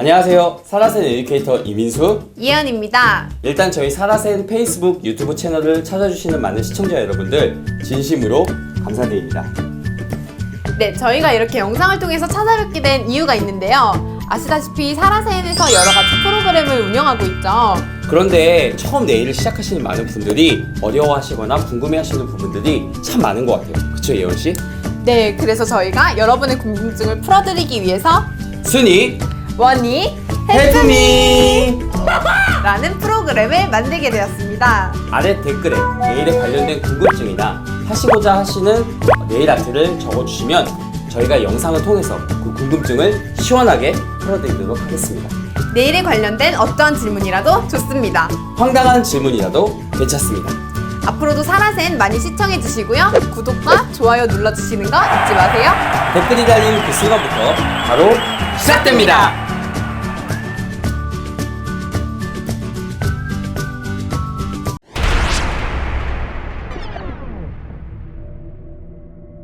안녕하세요. 사라센 에듀케이터 이민수. 이현입니다. 일단 저희 사라센 페이스북, 유튜브 채널을 찾아주시는 많은 시청자 여러분들 진심으로 감사드립니다. 네, 저희가 이렇게 영상을 통해서 찾아뵙게 된 이유가 있는데요. 아시다시피 사라센에서 여러 가지 프로그램을 운영하고 있죠. 그런데 처음 내일을 시작하시는 많은 분들이 어려워하시거나 궁금해하시는 부분들이 참 많은 것 같아요. 그쵸 예원 씨? 네, 그래서 저희가 여러분의 궁금증을 풀어드리기 위해서 순이 원이 헬프미 라는 프로그램을 만들게 되었습니다. 아래 댓글에 내일에 관련된 궁금증이나 하시고자 하시는 네일 아트를 적어주시면 저희가 영상을 통해서 그 궁금증을 시원하게 풀어드리도록 하겠습니다. 내일에 관련된 어떠한 질문이라도 좋습니다. 황당한 질문이라도 괜찮습니다. 앞으로도 사라센 많이 시청해 주시고요. 구독과 좋아요 눌러주시는 거 잊지 마세요. 댓글이 달린 그 순간부터 바로 시작됩니다.